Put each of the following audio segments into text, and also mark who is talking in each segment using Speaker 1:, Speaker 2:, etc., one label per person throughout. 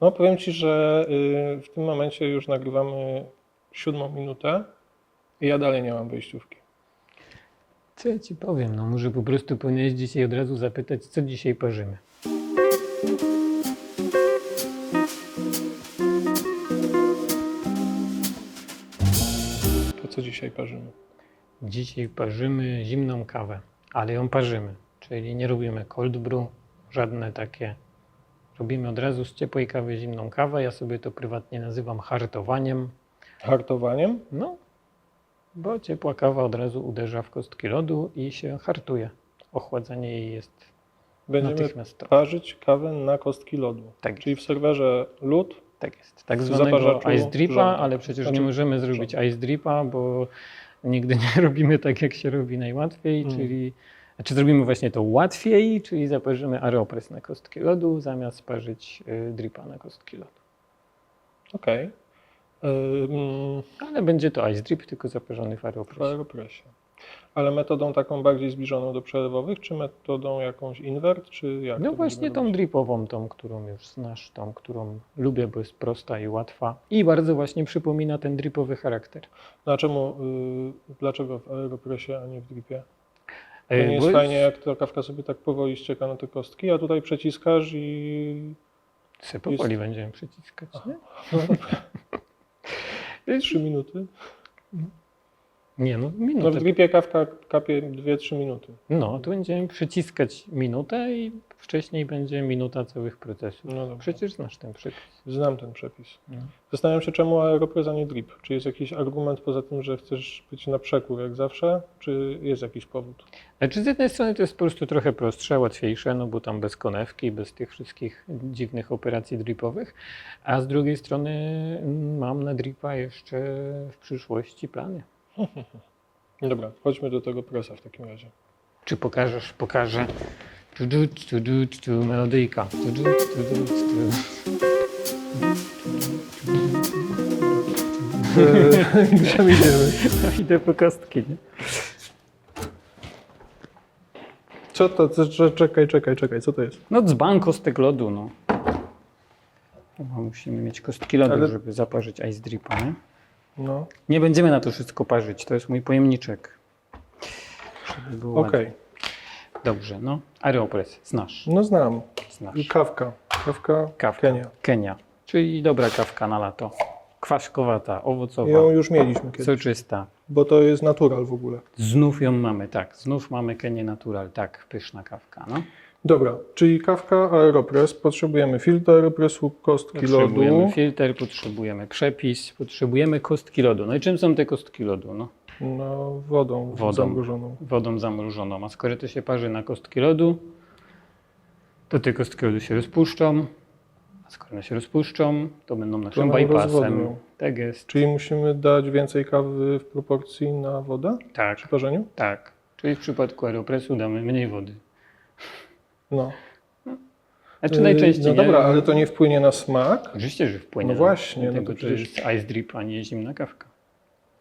Speaker 1: No powiem Ci, że y, w tym momencie już nagrywamy siódmą minutę i ja dalej nie mam wejściówki.
Speaker 2: Co ja ci powiem? No może po prostu powinieneś dzisiaj od razu zapytać, co dzisiaj parzymy.
Speaker 1: To co dzisiaj parzymy?
Speaker 2: Dzisiaj parzymy zimną kawę, ale ją parzymy, czyli nie robimy cold brew, żadne takie. Robimy od razu z ciepłej kawy zimną kawę. Ja sobie to prywatnie nazywam hartowaniem.
Speaker 1: Hartowaniem?
Speaker 2: No, bo ciepła kawa od razu uderza w kostki lodu i się hartuje. Ochładzanie jej jest
Speaker 1: Będziemy parzyć kawę na kostki lodu.
Speaker 2: Tak
Speaker 1: Czyli w serwerze lód.
Speaker 2: Tak jest. Tak zwanego ice dripa, ale przecież
Speaker 1: Znaczy,
Speaker 2: nie możemy zrobić ice dripa, bo nigdy nie robimy tak, jak się robi najłatwiej,
Speaker 1: Mm.
Speaker 2: czyli znaczy zrobimy właśnie to łatwiej, czyli zaparzymy aeropress na kostki lodu, zamiast parzyć y, dripa na kostki lodu.
Speaker 1: Okej. Ym,
Speaker 2: Ale będzie to ice drip, tylko zaparzony w
Speaker 1: W
Speaker 2: aeropressie.
Speaker 1: aeropresie. Ale metodą taką bardziej zbliżoną do przelewowych, czy metodą jakąś invert, czy jak?
Speaker 2: No
Speaker 1: to
Speaker 2: właśnie
Speaker 1: będziemy
Speaker 2: tą
Speaker 1: robić?
Speaker 2: dripową, tą, którą już znasz, tą, którą lubię, bo jest prosta i łatwa i bardzo właśnie przypomina ten dripowy charakter.
Speaker 1: No a czemu, y, dlaczego w aeropresie, a nie w dripie? To
Speaker 2: Y,
Speaker 1: nie jest
Speaker 2: bo-
Speaker 1: fajnie, jak ta kawka sobie tak powoli ścieka na te kostki, a tutaj przeciskasz i...
Speaker 2: Se powoli będziemy przyciskać, nie?
Speaker 1: No, Trzy minuty.
Speaker 2: Nie, no
Speaker 1: No w
Speaker 2: minutę.
Speaker 1: dripie kawka kapie 2-3 minuty.
Speaker 2: No, to będziemy przyciskać minutę i wcześniej będzie minuta całych procesów.
Speaker 1: No dobrze.
Speaker 2: Przecież znasz ten przepis.
Speaker 1: Znam ten przepis.
Speaker 2: No.
Speaker 1: Zastanawiam się, czemu aeropress, a nie drip. Czy jest jakiś argument poza tym, że chcesz być na przekór jak zawsze, czy jest jakiś powód?
Speaker 2: Znaczy z jednej strony to jest po prostu trochę prostsze, łatwiejsze, no bo tam bez konewki, bez tych wszystkich dziwnych operacji dripowych, a z drugiej strony mm, mam na dripa jeszcze w przyszłości plany.
Speaker 1: Dobra, chodźmy do tego presa w takim razie.
Speaker 2: Czy pokażesz? Pokażę. Tu, tu, tu, tu, tu, melodyjka. Tu, tu, tu, tu, tu.
Speaker 1: Gdzie my idziemy?
Speaker 2: Idę po kostki, nie?
Speaker 1: Co to? Co- co- Czekaj, czekaj, czekaj, co to jest?
Speaker 2: No dzban kostek lodu, no. Chyba musimy mieć kostki lodu,
Speaker 1: Ale-
Speaker 2: żeby zaparzyć ice dripa, nie?
Speaker 1: No,
Speaker 2: Nie będziemy na to wszystko parzyć, to jest mój pojemniczek. Żeby było
Speaker 1: okej.
Speaker 2: ładnie. Dobrze, no. Aeropress, znasz,
Speaker 1: No znam.
Speaker 2: znasz.
Speaker 1: I kawka. Kawka,
Speaker 2: Kawka.
Speaker 1: Kenia.
Speaker 2: Kenia. Czyli dobra kawka na lato. Kwaszkowata, owocowa,
Speaker 1: Ją już mieliśmy kiedyś,
Speaker 2: soczysta.
Speaker 1: Bo to jest natural w ogóle.
Speaker 2: Znów ją mamy, tak. Znów mamy Kenię Natural, tak. Pyszna kawka, no.
Speaker 1: Dobra, czyli kawka, aeropress. Potrzebujemy filtr aeropressu, kostki
Speaker 2: Potrzebujemy
Speaker 1: lodu.
Speaker 2: filtr, potrzebujemy przepis, potrzebujemy kostki lodu. No i czym są te kostki lodu? No,
Speaker 1: No, wodą,
Speaker 2: Wodą.
Speaker 1: zamrożoną.
Speaker 2: wodą zamrożoną. A skoro to się parzy na kostki lodu, to te kostki lodu się rozpuszczą. A skoro one się rozpuszczą, to będą naszym bypassem. Tak jest.
Speaker 1: Czyli musimy dać więcej kawy w proporcji na wodę
Speaker 2: Tak,
Speaker 1: przy parzeniu?
Speaker 2: tak. Czyli w przypadku aeropresu damy mniej wody.
Speaker 1: No.
Speaker 2: Znaczy najczęściej
Speaker 1: No
Speaker 2: nie.
Speaker 1: dobra, ale to nie wpłynie na smak?
Speaker 2: Oczywiście, że wpłynie.
Speaker 1: No
Speaker 2: na-
Speaker 1: właśnie, no
Speaker 2: Dlatego
Speaker 1: to
Speaker 2: to
Speaker 1: przecież-
Speaker 2: jest ice drip, a nie zimna kawka.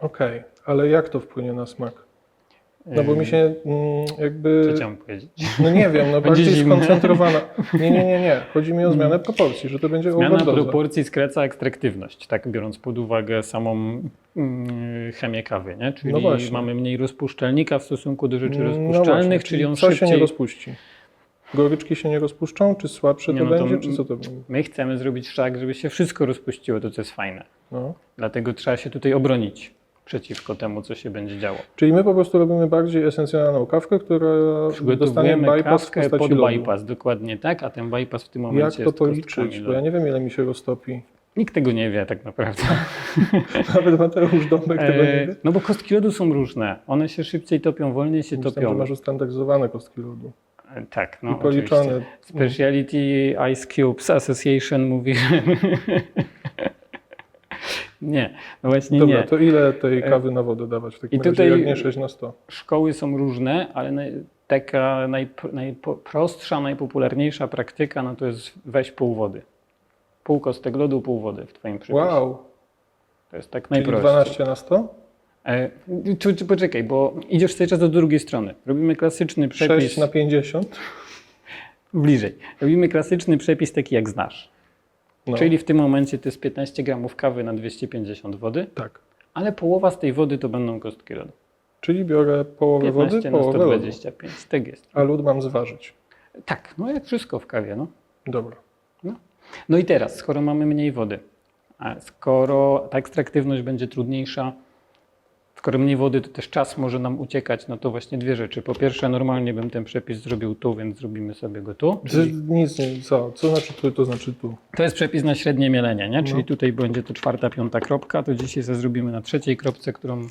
Speaker 1: Okej, ale jak to wpłynie na smak? No bo mi się mm,
Speaker 2: Co
Speaker 1: jakby...
Speaker 2: chciałem powiedzieć?
Speaker 1: No nie wiem, no bardziej
Speaker 2: zimne.
Speaker 1: skoncentrowana. Nie, nie, nie, nie. Chodzi mi o zmianę proporcji, że to będzie
Speaker 2: Zmiana
Speaker 1: overdoza.
Speaker 2: proporcji skraca ekstraktywność, tak biorąc pod uwagę samą mm, chemię kawy, nie? Czyli
Speaker 1: No
Speaker 2: mamy mniej rozpuszczalnika w stosunku do rzeczy
Speaker 1: No
Speaker 2: rozpuszczalnych,
Speaker 1: właśnie,
Speaker 2: czyli on
Speaker 1: co się nie
Speaker 2: szybciej...
Speaker 1: rozpuści? Goryczki się nie rozpuszczą? Czy słabsze to
Speaker 2: no to
Speaker 1: będzie? Czy co to będzie?
Speaker 2: My chcemy zrobić tak, żeby się wszystko rozpuściło, to co jest fajne.
Speaker 1: No.
Speaker 2: Dlatego trzeba się tutaj obronić przeciwko temu, co się będzie działo.
Speaker 1: Czyli my po prostu robimy bardziej esencjonalną kawkę, która dostanie bypass w
Speaker 2: kawkę
Speaker 1: postaci
Speaker 2: pod
Speaker 1: lodu.
Speaker 2: bypass, dokładnie tak, a ten bypass w tym momencie
Speaker 1: Jak to policzyć? Bo ja nie wiem, ile mi się roztopi.
Speaker 2: Nikt tego nie wie tak naprawdę.
Speaker 1: Nawet Mateusz Dąbek tego nie
Speaker 2: E,
Speaker 1: wie.
Speaker 2: no bo kostki lodu są różne. One się szybciej topią, wolniej się
Speaker 1: Myślałem,
Speaker 2: topią.
Speaker 1: że masz ustandaryzowane kostki lodu.
Speaker 2: E, Tak, no
Speaker 1: I policzone.
Speaker 2: oczywiście. Speciality Ice Cubes Association mówi. nie, no właśnie
Speaker 1: Dobra,
Speaker 2: nie.
Speaker 1: to ile tej kawy na wodę dawać w takim
Speaker 2: I tutaj-
Speaker 1: razie, jak nie 6 na 100?
Speaker 2: Szkoły są różne, ale naj, taka najp- najprostsza, najpopularniejsza praktyka no to jest weź pół wody. Pół kostek lodu, pół wody w twoim przepisie.
Speaker 1: Wow,
Speaker 2: To jest tak
Speaker 1: czyli
Speaker 2: najprościej.
Speaker 1: 12 na 100?
Speaker 2: E, czy, czy poczekaj, bo idziesz cały czas do drugiej strony. Robimy klasyczny przepis.
Speaker 1: 6 na 50?
Speaker 2: Bliżej. Robimy klasyczny przepis taki jak znasz.
Speaker 1: No,
Speaker 2: Czyli w tym momencie to jest 15 gramów kawy na 250 wody,
Speaker 1: tak.
Speaker 2: ale połowa z tej wody to będą kostki lodu.
Speaker 1: Czyli biorę połowę
Speaker 2: 15
Speaker 1: wody,
Speaker 2: na
Speaker 1: połowę lodu.
Speaker 2: 125, tak jest.
Speaker 1: A lód mam zważyć.
Speaker 2: Tak, no jak wszystko w kawie, no.
Speaker 1: Dobra.
Speaker 2: No i teraz, skoro mamy mniej wody, a skoro ta ekstraktywność będzie trudniejsza, skoro mniej wody, to też czas może nam uciekać, no to właśnie dwie rzeczy. Po pierwsze, normalnie bym ten przepis zrobił tu, więc zrobimy sobie go tu.
Speaker 1: Czy
Speaker 2: Czyli
Speaker 1: Nic nie, co? Co znaczy tu, to znaczy tu.
Speaker 2: to jest przepis na średnie mielenie, nie? Czyli
Speaker 1: No.
Speaker 2: tutaj będzie to czwarta, piąta kropka, to dzisiaj sobie zrobimy na trzeciej kropce, którą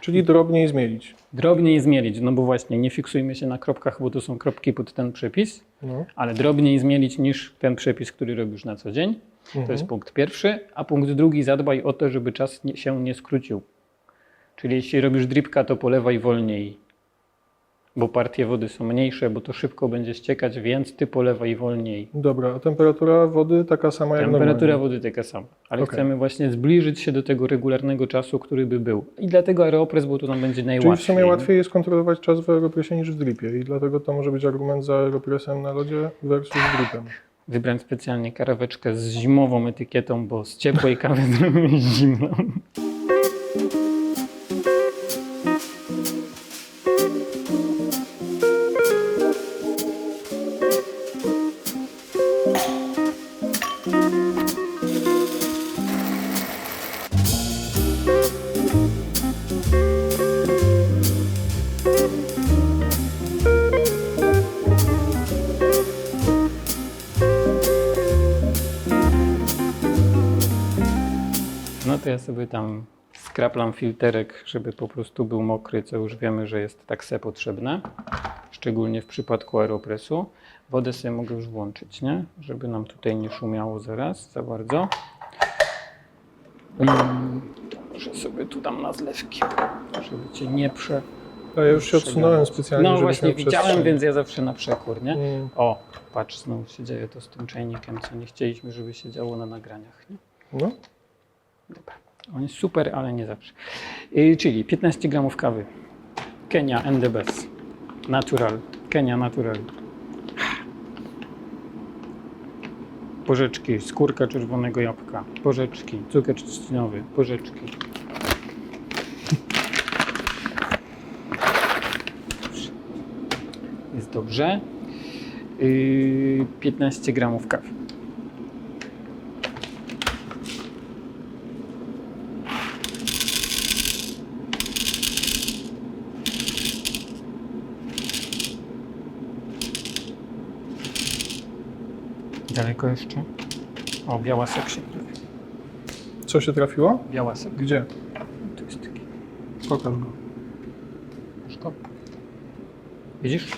Speaker 1: Czyli drobniej zmielić.
Speaker 2: drobniej zmielić, no bo właśnie nie fiksujmy się na kropkach, bo to są kropki pod ten przepis,
Speaker 1: No.
Speaker 2: ale drobniej zmielić niż ten przepis, który robisz na co dzień. To
Speaker 1: Mhm.
Speaker 2: jest punkt pierwszy. A punkt drugi, zadbaj o to, żeby czas się nie skrócił. Czyli jeśli robisz dripka, to polewaj wolniej, bo partie wody są mniejsze, bo to szybko będzie ściekać, więc ty polewaj wolniej.
Speaker 1: Dobra, a temperatura wody taka sama jak
Speaker 2: Temperatura
Speaker 1: normalnie.
Speaker 2: wody taka sama, ale
Speaker 1: Okej.
Speaker 2: chcemy właśnie zbliżyć się do tego regularnego czasu, który by był. I dlatego aeropress, bo tu nam będzie
Speaker 1: Czyli
Speaker 2: najłatwiej.
Speaker 1: w sumie łatwiej jest kontrolować czas w aeropresie niż w dripie i dlatego to może być argument za aeropresem na lodzie versus dripem.
Speaker 2: Wybrałem specjalnie karaweczkę z zimową etykietą, bo z ciepłej kawy zrobimy zimną. Ja sobie tam skraplam filterek, żeby po prostu był mokry, co już wiemy, że jest tak se potrzebne. Szczególnie w przypadku aeropresu. Wodę sobie mogę już włączyć, nie? Żeby nam tutaj nie szumiało zaraz za bardzo. Mm, Muszę sobie tu dam na zlewki, żeby cię nie prze...
Speaker 1: A ja już się odsunąłem specjalnie,
Speaker 2: No właśnie widziałem, więc ja zawsze na przekór, nie?
Speaker 1: Mm,
Speaker 2: O, patrz, znowu się dzieje to z tym czajnikiem, co nie chcieliśmy, żeby się działo na nagraniach, nie?
Speaker 1: No,
Speaker 2: Dobra. On jest super, ale nie zawsze. Yy, czyli 15 gramów kawy. Kenia and the best. Natural. Kenia natural. Porzeczki, skórka czerwonego jabłka, porzeczki, cukier trzcinowy, porzeczki. Jest dobrze. Yy, 15 gramów kawy. Daleko jeszcze? O, białasek się
Speaker 1: co się trafiło?
Speaker 2: Białasek.
Speaker 1: Gdzie?
Speaker 2: Tu jest taki.
Speaker 1: Pokaż go.
Speaker 2: Masz go? Widzisz?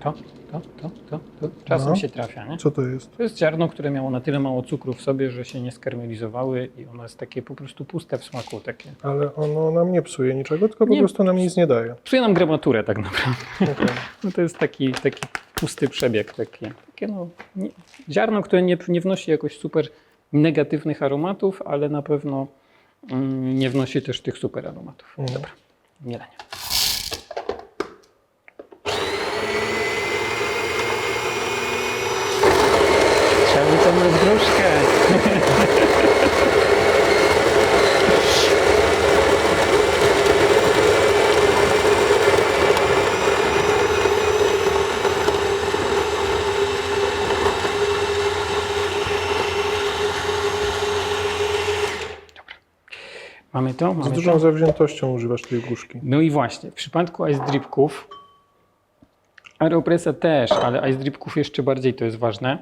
Speaker 2: To, to, to, to, to. Czasem
Speaker 1: No.
Speaker 2: się trafia, nie?
Speaker 1: Co to jest?
Speaker 2: To jest ziarno, które miało na tyle mało cukru w sobie, że się nie skarmelizowały i ono jest takie po prostu puste w smaku. Takie.
Speaker 1: Ale ono nam nie psuje niczego, tylko po
Speaker 2: Nie
Speaker 1: prostu nam nic nie daje.
Speaker 2: Psuje nam gramaturę tak naprawdę. No to jest taki, taki pusty przebieg. Taki, takie no, nie, ziarno, które nie, nie wnosi jakoś super negatywnych aromatów, ale na pewno mm, nie wnosi też tych super aromatów.
Speaker 1: Mhm.
Speaker 2: Dobra, mielenie. Mamy to?
Speaker 1: Z
Speaker 2: Mamy
Speaker 1: dużą
Speaker 2: to?
Speaker 1: zawziętością używasz tej gruszki.
Speaker 2: No i właśnie, w przypadku ice dripków, aeropressa też, ale ice dripków jeszcze bardziej to jest ważne,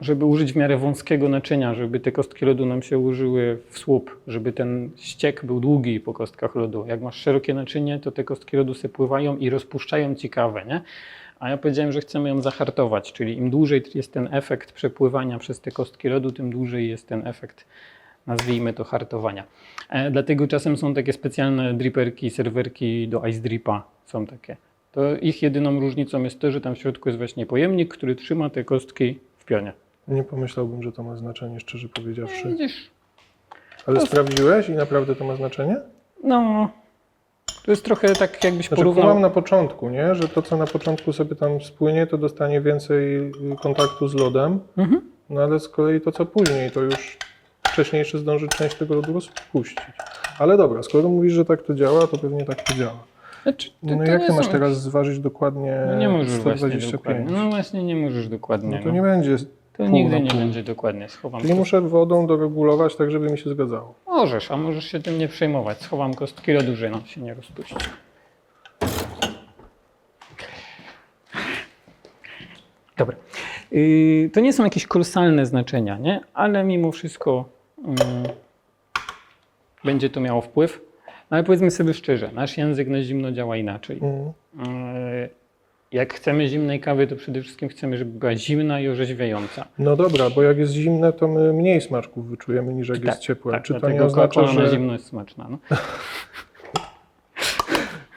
Speaker 2: żeby użyć w miarę wąskiego naczynia, żeby te kostki lodu nam się ułożyły w słup, żeby ten ściek był długi po kostkach lodu. Jak masz szerokie naczynie, to te kostki lodu se pływają i rozpuszczają ci kawę, nie? A ja powiedziałem, że chcemy ją zahartować, czyli im dłużej jest ten efekt przepływania przez te kostki lodu, tym dłużej jest ten efekt, nazwijmy to hartowania. E, dlatego czasem są takie specjalne driperki, serwerki do ice dripa, są takie. To ich jedyną różnicą jest to, że tam w środku jest właśnie pojemnik, który trzyma te kostki w pionie.
Speaker 1: Nie pomyślałbym, że to ma znaczenie, szczerze powiedziawszy.
Speaker 2: Widzisz?
Speaker 1: Ale
Speaker 2: to-
Speaker 1: sprawdziłeś i naprawdę to ma znaczenie?
Speaker 2: No, to jest trochę tak jakbyś
Speaker 1: Znaczy,
Speaker 2: porównał.
Speaker 1: kumam na początku, nie? że to, co na początku sobie tam spłynie, to dostanie więcej y, kontaktu z lodem,
Speaker 2: Mhm.
Speaker 1: No ale z kolei to co później, to już wcześniejszy zdąży część tego lodu rozpuścić. Ale dobra, skoro mówisz, że tak to działa, to pewnie tak to działa.
Speaker 2: Znaczy, to-
Speaker 1: No
Speaker 2: to
Speaker 1: jak ty masz
Speaker 2: są-
Speaker 1: teraz zważyć dokładnie
Speaker 2: No nie możesz właśnie
Speaker 1: 125?
Speaker 2: dokładnie. No właśnie nie możesz dokładnie.
Speaker 1: No to
Speaker 2: no.
Speaker 1: nie będzie.
Speaker 2: To
Speaker 1: pół
Speaker 2: nigdy
Speaker 1: na
Speaker 2: nie będzie dokładnie. Schowam
Speaker 1: Czyli
Speaker 2: to.
Speaker 1: muszę wodą doregulować tak, żeby mi się zgadzało.
Speaker 2: Możesz, a możesz się tym nie przejmować. Schowam kostki lodu, że nam się nie rozpuści. Dobra. Yy, to nie są jakieś kolosalne znaczenia, nie? ale mimo wszystko będzie to miało wpływ. No ale powiedzmy sobie szczerze, nasz język na zimno działa inaczej.
Speaker 1: Mm.
Speaker 2: Yy, jak chcemy zimnej kawy, to przede wszystkim chcemy, żeby była zimna i orzeźwiająca.
Speaker 1: No dobra, bo jak jest zimne, to my mniej smaczków wyczujemy niż jak jest ciepłe.
Speaker 2: tak,
Speaker 1: czy to nie oznacza,
Speaker 2: Coca-Cola na
Speaker 1: że,
Speaker 2: zimno jest smaczna. No.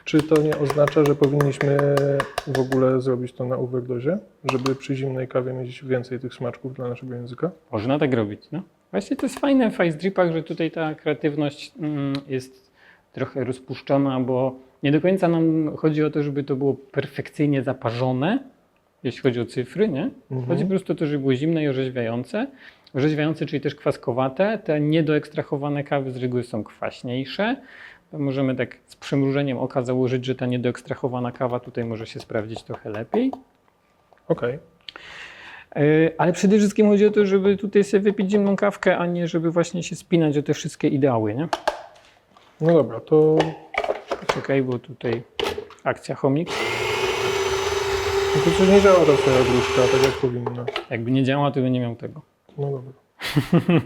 Speaker 1: czy to nie oznacza, że powinniśmy w ogóle zrobić to na overdozie, żeby przy zimnej kawie mieć więcej tych smaczków dla naszego języka?
Speaker 2: Można tak robić, no. Właśnie to jest fajne w Ice Dripach, że tutaj ta kreatywność mm, jest trochę rozpuszczona, bo nie do końca nam chodzi o to, żeby to było perfekcyjnie zaparzone, jeśli chodzi o cyfry, nie?
Speaker 1: Mhm.
Speaker 2: Chodzi po prostu o to, żeby było zimne i orzeźwiające. Orzeźwiające, czyli też kwaskowate. Te niedoekstrahowane kawy z reguły są kwaśniejsze. Możemy tak z przymrużeniem oka założyć, że ta niedoekstrahowana kawa tutaj może się sprawdzić trochę lepiej.
Speaker 1: Okej.
Speaker 2: E, Ale przede wszystkim chodzi o to, żeby tutaj sobie wypić zimną kawkę, a nie żeby właśnie się spinać o te wszystkie ideały, nie?
Speaker 1: No dobra, to
Speaker 2: Czekaj, bo tutaj akcja chomik.
Speaker 1: no to coś nie działa ta twoja gruszka, tak jak powinna.
Speaker 2: Jakby nie działa, to by nie miał tego.
Speaker 1: No dobra.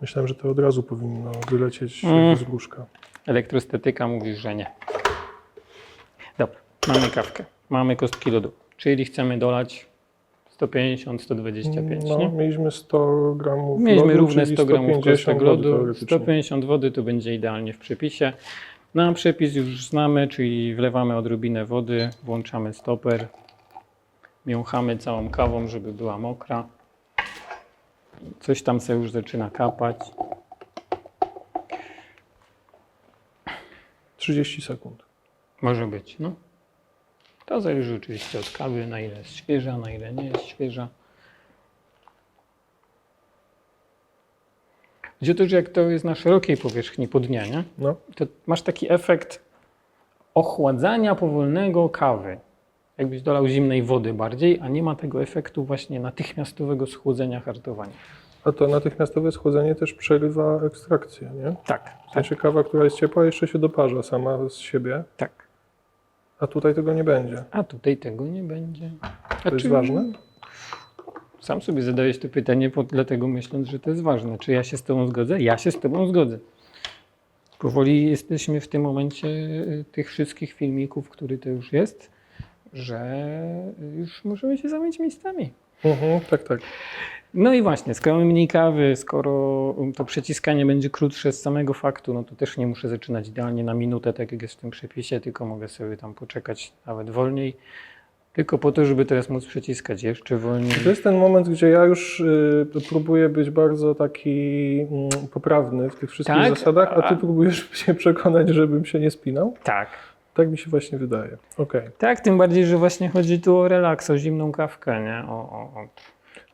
Speaker 1: Myślałem, że to od razu powinno wylecieć
Speaker 2: Mm.
Speaker 1: z gruszka.
Speaker 2: Elektrostetyka mówi, że nie. Dobra, mamy kawkę. Mamy kostki lodu. Czyli chcemy dolać 150, 125,
Speaker 1: No,
Speaker 2: nie?
Speaker 1: mieliśmy 100 gramów
Speaker 2: Mieliśmy
Speaker 1: lodu,
Speaker 2: równe
Speaker 1: czyli
Speaker 2: 100 gramów
Speaker 1: 150
Speaker 2: kostek lodu,
Speaker 1: teoretycznie.
Speaker 2: 150 wody to będzie idealnie w przepisie. Na przepis już znamy, czyli wlewamy odrobinę wody, włączamy stoper, miąchamy całą kawą, żeby była mokra. Coś tam sobie już zaczyna kapać.
Speaker 1: 30 sekund.
Speaker 2: Może być, no. To zależy oczywiście od kawy, na ile jest świeża, na ile nie jest świeża. To, że jak to jest na szerokiej powierzchni po dnia, nie?
Speaker 1: No,
Speaker 2: to masz taki efekt ochładzania powolnego kawy. Jakbyś dolał zimnej wody bardziej, a nie ma tego efektu właśnie natychmiastowego schłodzenia hartowania.
Speaker 1: a to natychmiastowe schłodzenie też przerywa ekstrakcję, nie?
Speaker 2: Tak,
Speaker 1: W sensie kawa, która jest ciepła, jeszcze się doparza sama z siebie,
Speaker 2: tak.
Speaker 1: A tutaj tego nie będzie.
Speaker 2: A tutaj tego nie będzie. A
Speaker 1: To jest
Speaker 2: czy-
Speaker 1: ważne?
Speaker 2: Sam sobie zadajesz to pytanie, dlatego myśląc, że to jest ważne. Czy ja się z Tobą zgodzę? Ja się z Tobą zgodzę. Powoli jesteśmy w tym momencie y, tych wszystkich filmików, który to już jest, że już możemy się zamienić miejscami.
Speaker 1: Mhm, tak, tak.
Speaker 2: No i właśnie, skoro mniej kawy, skoro to przeciskanie będzie krótsze z samego faktu, no to też nie muszę zaczynać idealnie na minutę, tak jak jest w tym przepisie, tylko mogę sobie tam poczekać nawet wolniej. Tylko po to, żeby teraz móc przeciskać jeszcze wolniej.
Speaker 1: To jest ten moment, gdzie ja już y, próbuję być bardzo taki mm, poprawny w tych wszystkich
Speaker 2: Tak,
Speaker 1: zasadach, a ty próbujesz się przekonać, żebym się nie spinał?
Speaker 2: Tak.
Speaker 1: Tak mi się właśnie wydaje. Okej.
Speaker 2: Tak, tym bardziej, że właśnie chodzi tu o relaks, o zimną kawkę, nie? O, o, o.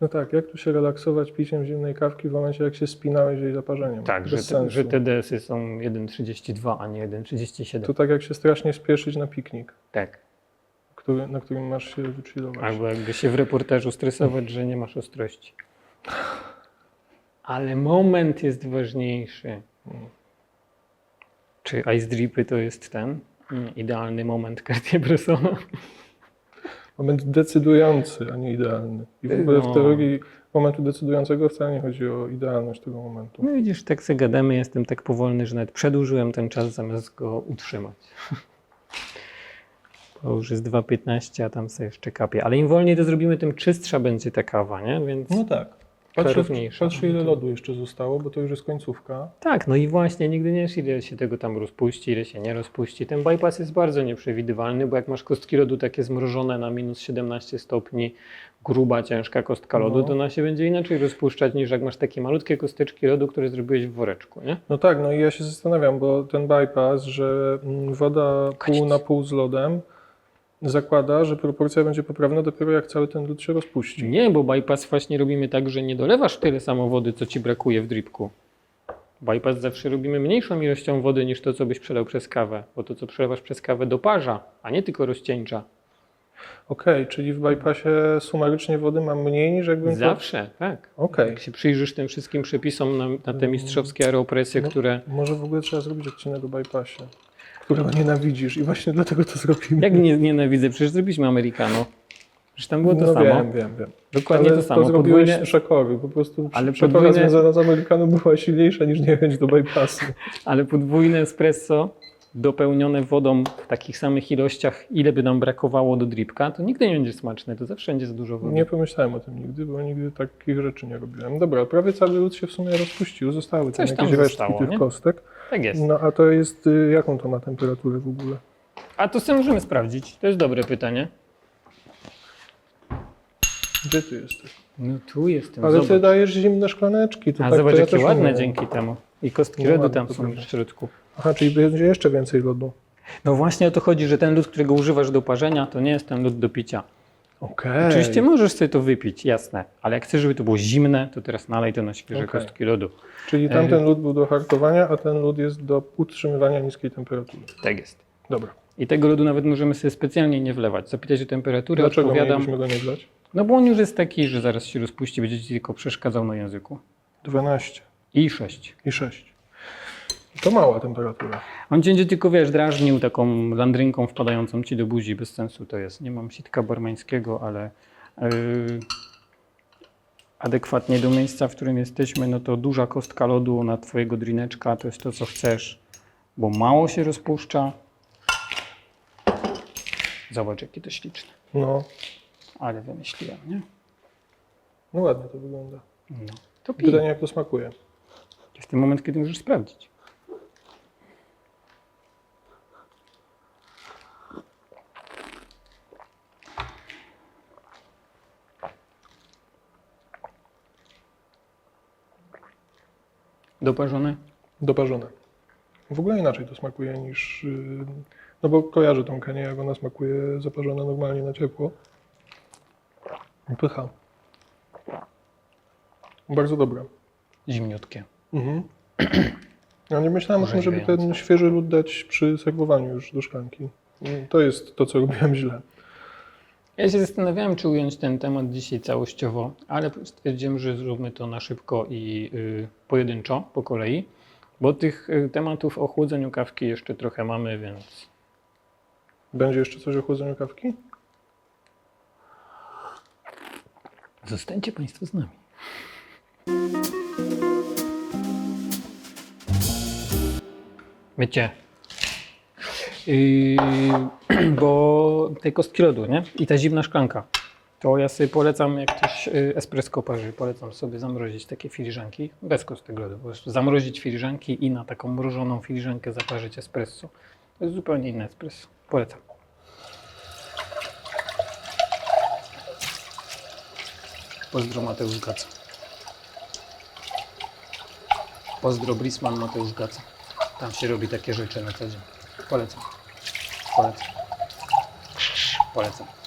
Speaker 1: No tak, jak tu się relaksować piciem zimnej kawki w momencie, jak się spinałeś jej zaparzeniem?
Speaker 2: Tak, że, te, że te DS-y są 1,32, a nie 1,37.
Speaker 1: To tak jak się strasznie spieszyć na piknik,
Speaker 2: Tak.
Speaker 1: który, na którym masz się wychillować.
Speaker 2: Albo jakby się w reportażu stresować, że nie masz ostrości. Ale moment jest ważniejszy. Czy Ice Dripy to jest ten mm, idealny moment Cartier-Bressona?
Speaker 1: Moment decydujący, a nie idealny. I w ogóle
Speaker 2: No.
Speaker 1: w teorii momentu decydującego wcale nie chodzi o idealność tego momentu.
Speaker 2: No widzisz, tak sobie gadamy, jestem tak powolny, że nawet przedłużyłem ten czas zamiast go utrzymać. Bo już jest 2,15, a tam sobie jeszcze kapie. Ale im wolniej to zrobimy, tym czystsza będzie ta kawa, nie? Więc
Speaker 1: No tak. Patrzę, patrzę ile lodu jeszcze zostało, bo to już jest końcówka.
Speaker 2: tak, no i właśnie nigdy nie wiesz, ile się tego tam rozpuści, ile się nie rozpuści. Ten bypass jest bardzo nieprzewidywalny, bo jak masz kostki lodu takie zmrożone na minus 17 stopni, gruba, ciężka kostka lodu,
Speaker 1: No.
Speaker 2: to ona się będzie inaczej rozpuszczać niż jak masz takie malutkie kosteczki lodu, które zrobiłeś w woreczku, nie?
Speaker 1: No tak, no i ja się zastanawiam, bo ten bypass, że mm, woda pół na pół z lodem, zakłada, że proporcja będzie poprawna dopiero jak cały ten lód się rozpuści.
Speaker 2: Nie, bo bypass właśnie robimy tak, że nie dolewasz tyle samo wody, co ci brakuje w dripku. Bypass zawsze robimy mniejszą ilością wody niż to, co byś przelał przez kawę, bo to, co przelewasz przez kawę, doparza, a nie tylko rozcieńcza.
Speaker 1: Okej, czyli w bypassie sumarycznie wody mam mniej niż jakbym...
Speaker 2: Zawsze, tak.
Speaker 1: Okej.
Speaker 2: Jak się przyjrzysz tym wszystkim przepisom na, na te mistrzowskie aeropresje, które...
Speaker 1: Może w ogóle trzeba zrobić odcinek o bypassie, którego nienawidzisz i właśnie dlatego to zrobimy.
Speaker 2: Jak nie, nienawidzę, przecież zrobiliśmy Americano. Przecież tam było to
Speaker 1: no
Speaker 2: samo.
Speaker 1: wiem, wiem, wiem.
Speaker 2: Dokładnie
Speaker 1: Ale
Speaker 2: to samo.
Speaker 1: zrobiłeś
Speaker 2: Podwójne,
Speaker 1: szakory, po prostu
Speaker 2: Ale podwójne-
Speaker 1: związana z Amerykaną była silniejsza niż niechęć do bypassu.
Speaker 2: ale podwójne espresso dopełnione wodą w takich samych ilościach, ile by nam brakowało do dripka, to nigdy nie będzie smaczne, to zawsze będzie za dużo wody.
Speaker 1: Nie pomyślałem o tym nigdy, bo nigdy takich rzeczy nie robiłem. Dobra, prawie cały lód się w sumie rozpuścił, zostały tam
Speaker 2: Coś tam
Speaker 1: jakieś resztki
Speaker 2: zostało,
Speaker 1: tych
Speaker 2: nie?
Speaker 1: kostek.
Speaker 2: Tak jest.
Speaker 1: No a to jest, y, jaką to ma temperaturę w ogóle?
Speaker 2: A to sobie możemy sprawdzić. To jest dobre pytanie.
Speaker 1: Gdzie ty jesteś?
Speaker 2: No tu jestem.
Speaker 1: Ale
Speaker 2: zobacz.
Speaker 1: ty dajesz zimne szklaneczki. To
Speaker 2: A
Speaker 1: tak,
Speaker 2: zobacz,
Speaker 1: to ja
Speaker 2: jakie
Speaker 1: też
Speaker 2: ładne
Speaker 1: umiem.
Speaker 2: dzięki temu. I kostki
Speaker 1: No
Speaker 2: lodu
Speaker 1: ładnie,
Speaker 2: tam
Speaker 1: to
Speaker 2: są
Speaker 1: prawda.
Speaker 2: w środku.
Speaker 1: Aha, czyli będzie jeszcze więcej lodu.
Speaker 2: No właśnie o to chodzi, że ten lód, którego używasz do parzenia, to nie jest ten lód do picia.
Speaker 1: Okej.
Speaker 2: Oczywiście możesz sobie to wypić, jasne, ale jak chcesz, żeby to było zimne, to teraz nalej to na świeże
Speaker 1: Okej.
Speaker 2: kostki lodu.
Speaker 1: Czyli tamten lód był do hartowania, a ten lód jest do utrzymywania niskiej temperatury.
Speaker 2: Tak jest.
Speaker 1: Dobra.
Speaker 2: I tego lodu nawet możemy sobie specjalnie nie wlewać. Zapytać o temperaturę,
Speaker 1: Dlaczego
Speaker 2: odpowiadam.
Speaker 1: mielibyśmy go nie wlać?
Speaker 2: No bo on już jest taki, że zaraz się rozpuści, będzie ci tylko przeszkadzał na języku.
Speaker 1: 12
Speaker 2: I 6.
Speaker 1: i 6. To mała temperatura.
Speaker 2: On cię będzie tylko, wiesz, drażnił taką landrynką wpadającą ci do buzi. Bez sensu to jest. Nie mam sitka barmańskiego, ale yy, adekwatnie do miejsca, w którym jesteśmy, no to duża kostka lodu na twojego drineczka to jest to, co chcesz, bo mało się rozpuszcza. Zobacz, jakie to śliczne.
Speaker 1: No,
Speaker 2: Ale wymyśliłem, nie?
Speaker 1: no ładnie to wygląda.
Speaker 2: No. To pij.
Speaker 1: Pytanie, jak to smakuje.
Speaker 2: Jest ten moment, kiedy możesz sprawdzić. Doparzone?
Speaker 1: Doparzone. W ogóle inaczej to smakuje niż... yy, No bo kojarzę tą kenię, jak ona smakuje zaparzona normalnie na ciepło. Pycha. Bardzo dobra.
Speaker 2: Zimniutkie.
Speaker 1: Mhm. Ja nie myślałem o tym, żeby ten świeży lód dać przy serwowaniu już do szklanki. Mm, To jest to, co robiłem źle.
Speaker 2: Ja się zastanawiałem, czy ująć ten temat dzisiaj całościowo, ale stwierdziłem, że zróbmy to na szybko i y, pojedynczo, po kolei, bo tych y, tematów o chłodzeniu kawki jeszcze trochę mamy, więc
Speaker 1: Będzie jeszcze coś o chłodzeniu kawki?
Speaker 2: zostańcie Państwo z nami. Wiecie, bo te kostki lodu, nie? I ta zimna szklanka. To ja sobie polecam, jak ktoś yy, espresso parzy, polecam sobie zamrozić takie filiżanki, bez kostek lodu. Po prostu zamrozić filiżanki i na taką mrożoną filiżankę zaparzyć espresso. To jest zupełnie inne espresso. Polecam. Pozdro Mateusz Gaca. Pozdro Brisman Mateusz Gaca. Tam się robi takie rzeczy na co dzień. Polecam. Polecam. Polecam.